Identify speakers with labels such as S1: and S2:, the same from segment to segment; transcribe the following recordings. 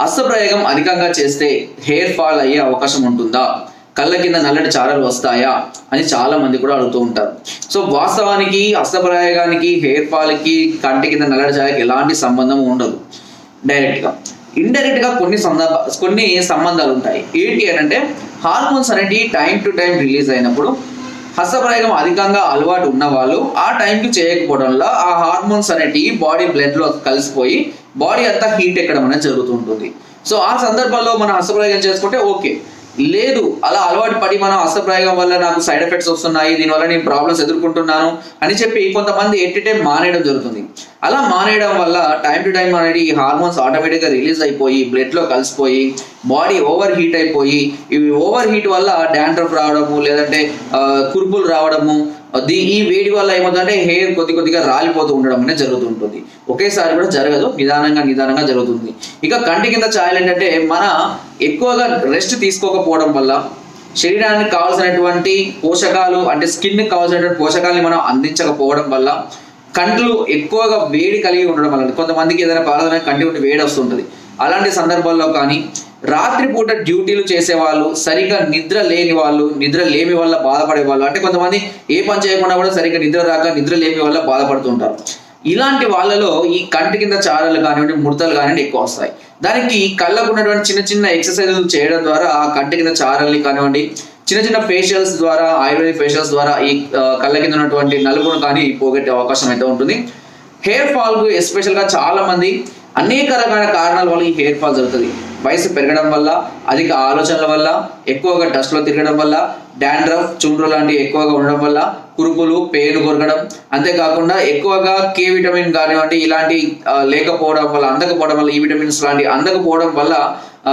S1: అస్త్రప్రయోగం అధికంగా చేస్తే hair fall అయ్యే అవకాశం ఉంటుందా? కళ్ళ కింద నల్లటి చారలు వస్తాయా? అని చాలా మంది కూడా అడుగుతూ ఉంటారు. సో వాస్తవానికి అస్త్రప్రయోగానికి హెయిర్ ఫాల్కి కంటి కింద నల్లటి చారకి ఎలాంటి సంబంధం ఉండదు. డైరెక్ట్గా. ఇండైరెక్ట్గా కొన్ని సందర్భ కొన్ని సంబంధాలు ఉంటాయి. ఏంటి అని అంటే హార్మోన్స్ అనేవి టైం టు టైం రిలీజ్ అయినప్పుడు హస్తప్రయోగం అధికంగా అలవాటు ఉన్న వాళ్ళు ఆ టైంకి చేయకపోవడం వల్ల ఆ హార్మోన్స్ అనేటివి బాడీ బ్లడ్లో కలిసిపోయి బాడీ అంతా హీట్ ఎక్కడం అనేది జరుగుతుంటుంది. సో ఆ సందర్భంలో మనం హస్తప్రయోగం చేసుకుంటే ఓకే. లేదు అలా అలవాటు పడి మనం హస్తప్రయోగం వల్ల నాకు సైడ్ ఎఫెక్ట్స్ వస్తున్నాయి దీనివల్ల నేను ప్రాబ్లమ్స్ ఎదుర్కొంటున్నాను అని చెప్పి కొంతమంది ఎట్టి టైం మానేయడం జరుగుతుంది. అలా మానేయడం వల్ల టైం టు టైం అనేది ఈ హార్మోన్స్ ఆటోమేటిక్గా రిలీజ్ అయిపోయి బ్లడ్లో కలిసిపోయి బాడీ ఓవర్ హీట్ అయిపోయి ఇవి ఓవర్ హీట్ వల్ల డాండ్రఫ్ రావడము లేదంటే కుర్బులు రావడము దీ ఈ వేడి వల్ల ఏమవుతుందంటే హెయిర్ కొద్ది కొద్దిగా రాలిపోతూ ఉండడం అనేది జరుగుతుంటుంది. ఒకేసారి కూడా జరగదు నిదానంగా నిదానంగా జరుగుతుంది. ఇక కంటి కింద ఛాయలు ఏంటంటే మన ఎక్కువగా రెస్ట్ తీసుకోకపోవడం వల్ల శరీరానికి కావాల్సినటువంటి పోషకాలు అంటే స్కిన్కి కావాల్సినటువంటి పోషకాలని మనం అందించకపోవడం వల్ల కంట్లు ఎక్కువగా వేడి కలిగి ఉండడం వల్ల కొంతమందికి ఏదైనా పాలన కంటి ఉంటే వేడి వస్తుంటుంది. అలాంటి సందర్భాల్లో కానీ రాత్రిపూట డ్యూటీలు చేసే వాళ్ళు నిద్ర లేని వాళ్ళు నిద్ర లేమి వల్ల బాధపడే వాళ్ళు అంటే కొంతమంది ఏ పని చేయకుండా కూడా సరిగ్గా నిద్ర రాక నిద్ర లేమి వల్ల బాధపడుతుంటారు. ఇలాంటి వాళ్ళలో ఈ కంటి కింద చారలు కానివ్వండి ముడతలు కానివ్వండి ఎక్కువ వస్తాయి. దానికి కళ్ళకు ఉన్నటువంటి చిన్న చిన్న ఎక్సర్సైజులు చేయడం ద్వారా ఆ కంటి కింద చారల్ని కానివ్వండి చిన్న చిన్న ఫేషియల్స్ ద్వారా ఆయుర్వేదిక్ ఫేషియల్స్ ద్వారా ఈ కళ్ళ కింద ఉన్నటువంటి నలుగును కానీ పోగొట్టే అవకాశం అయితే ఉంటుంది. హెయిర్ ఫాల్కు ఎస్పెషల్గా చాలా మంది అనేక రకాల కారణాల వల్ల ఈ హెయిర్ ఫాల్ జరుగుతుంది. వయసు పెరగడం వల్ల అధిక ఆలోచనల వల్ల ఎక్కువగా డస్ట్లో తిరగడం వల్ల డాండ్రఫ్ చుండ్రు లాంటివి ఎక్కువగా ఉండడం వల్ల కురుపులు పేను కొరకడం. అంతేకాకుండా ఎక్కువగా కే విటమిన్ కానివ్వండి ఇలాంటి లేకపోవడం వల్ల అందకపోవడం వల్ల e ఈ విటమిన్స్ లాంటి అందకపోవడం వల్ల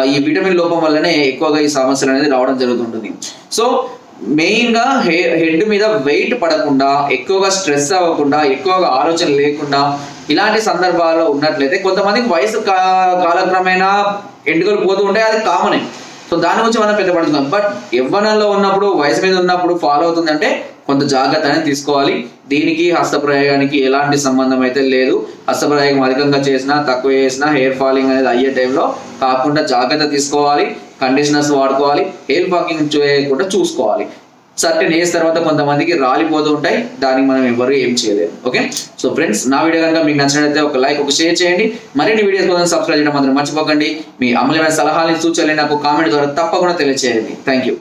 S1: ఈ విటమిన్ లోపం వల్లనే ఎక్కువగా ఈ సమస్యలు అనేది రావడం జరుగుతుంటుంది. సో మెయిన్గా హె- హెడ్ మీద వెయిట్ పడకుండా ఎక్కువగా స్ట్రెస్ అవ్వకుండా ఎక్కువగా ఆలోచన లేకుండా ఇలాంటి సందర్భాల్లో ఉన్నట్లయితే కొంతమందికి వయసు కాలక్రమేణా ఎండుకలు పోతూ ఉంటాయి అది కామనే. సో దాని గురించి మనం పెద్ద పడుతున్నాం బట్ యవ్వనంలో ఉన్నప్పుడు వయసు మీద ఉన్నప్పుడు ఫాలో అవుతుందంటే కొంత జాగ్రత్త అనేది తీసుకోవాలి. దీనికి హస్తప్రయోగానికి ఎలాంటి సంబంధం అయితే లేదు. హస్తప్రయోగం అధికంగా చేసినా తక్కువ చేసినా హెయిర్ ఫాలింగ్ అనేది అయ్యే టైంలో కాకుండా జాగ్రత్త తీసుకోవాలి. కండిషనర్స్ వాడుకోవాలి. హెయిర్ ఫాకింగ్ చేయకుండా చూసుకోవాలి. సర్టెన్ ఏజ్ తర్వాత కొంతమందికి రాలిపోతూ ఉంటాయి. దానికి మనం ఎవరు ఏం చేయలేము. ఓకే సో ఫ్రెండ్స్ నా వీడియో కనుక మీకు నచ్చినట్లయితే ఒక లైక్ ఒక షేర్ చేయండి. మరిన్ని వీడియోస్ కోసం సబ్స్క్రైబ్ చేయడం మాత్రం మర్చిపోకండి. మీ అమూల్యమైన సలహాలు సూచనలు నాకు కామెంట్ ద్వారా తప్పకుండా తెలియజేయండి థ్యాంక్ యూ